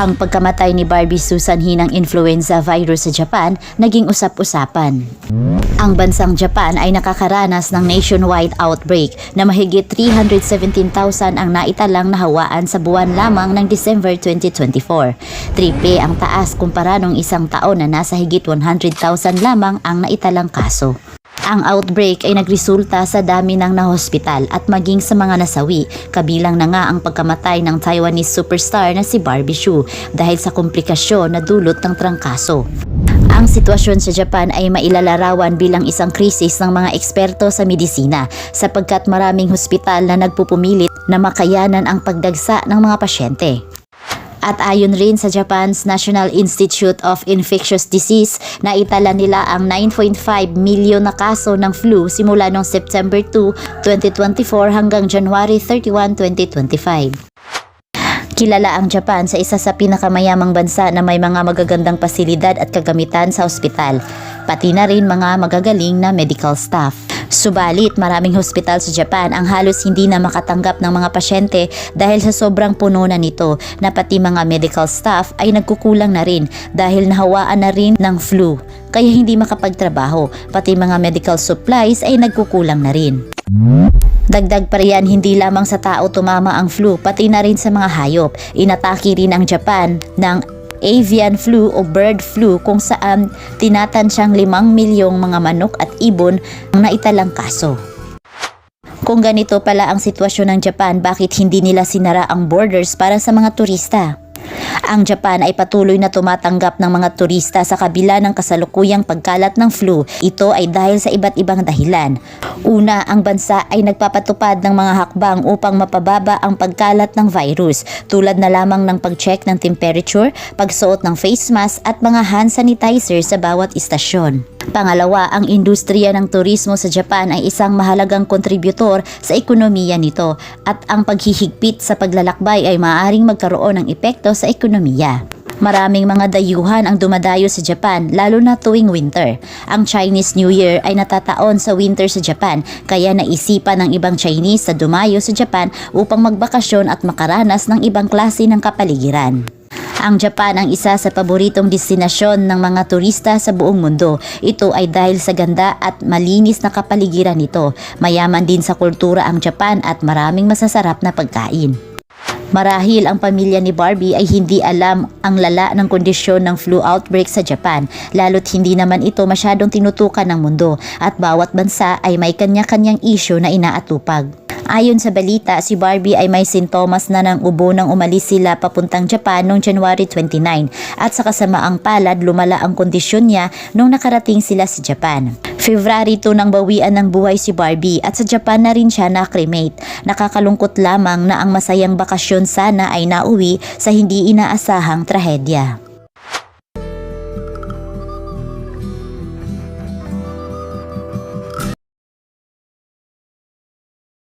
Ang pagkamatay ni Barbie Susan Hinang influenza virus sa Japan naging usap-usapan. Ang bansang Japan ay nakakaranas ng nationwide outbreak na mahigit 317,000 ang naitalang nahawaan sa buwan lamang ng December 2024. Triple ang taas kumpara nung isang taon na nasa higit 100,000 lamang ang naitalang kaso. Ang outbreak ay nagresulta sa dami ng nahospital at maging sa mga nasawi, kabilang na nga ang pagkamatay ng Taiwanese superstar na si Barbie Hsu dahil sa komplikasyon na dulot ng trangkaso. Ang sitwasyon sa Japan ay mailalarawan bilang isang krisis ng mga eksperto sa medisina sapagkat maraming hospital na nagpupumilit na makayanan ang pagdagsa ng mga pasyente. At ayon rin sa Japan's National Institute of Infectious Disease, naitala nila ang 9.5 milyon na kaso ng flu simula noong September 2, 2024 hanggang January 31, 2025. Kilala ang Japan sa isa sa pinakamayamang bansa na may mga magagandang pasilidad at kagamitan sa ospital, pati na rin mga magagaling na medical staff. Subalit, maraming hospital sa Japan ang halos hindi na makatanggap ng mga pasyente dahil sa sobrang puno na nito na pati mga medical staff ay nagkukulang na rin dahil nahawaan na rin ng flu kaya hindi makapagtrabaho pati mga medical supplies ay nagkukulang na rin. Dagdag pa riyan hindi lamang sa tao tumama ang flu pati na rin sa mga hayop. Inatake rin ang Japan ng avian flu o bird flu kung saan tinatansyang 5 milyong mga manok at ibon ang naitalang kaso. Kung ganito pala ang sitwasyon ng Japan, bakit hindi nila sinara ang borders para sa mga turista? Ang Japan ay patuloy na tumatanggap ng mga turista sa kabila ng kasalukuyang pagkalat ng flu. Ito ay dahil sa iba't ibang dahilan. Una, ang bansa ay nagpapatupad ng mga hakbang upang mapababa ang pagkalat ng virus tulad na lamang ng pag-check ng temperature, pagsuot ng face mask at mga hand sanitizer sa bawat istasyon. Pangalawa, ang industriya ng turismo sa Japan ay isang mahalagang kontributor sa ekonomiya nito at ang paghihigpit sa paglalakbay ay maaaring magkaroon ng epekto sa ekonomiya. Maraming mga dayuhan ang dumadayo sa Japan lalo na tuwing winter. Ang Chinese New Year ay natataon sa winter sa Japan kaya naisipan ng ibang Chinese sa dumayo sa Japan upang magbakasyon at makaranas ng ibang klase ng kapaligiran. Ang Japan ang isa sa paboritong destinasyon ng mga turista sa buong mundo. Ito ay dahil sa ganda at malinis na kapaligiran nito. Mayaman din sa kultura ang Japan at maraming masasarap na pagkain. Marahil ang pamilya ni Barbie ay hindi alam ang lala ng kondisyon ng flu outbreak sa Japan, lalo't hindi naman ito masyadong tinutukan ng mundo at bawat bansa ay may kanya-kanyang issue na inaatupag. Ayon sa balita, si Barbie ay may sintomas na ng ubo nang umalis sila papuntang Japan noong January 29 at sa kasamaang palad lumala ang kondisyon niya nung nakarating sila sa Japan. February 2 nang bawian ng buhay si Barbie at sa Japan na rin siya na-cremate. Nakakalungkot lamang na ang masayang bakasyon sana ay nauwi sa hindi inaasahang trahedya.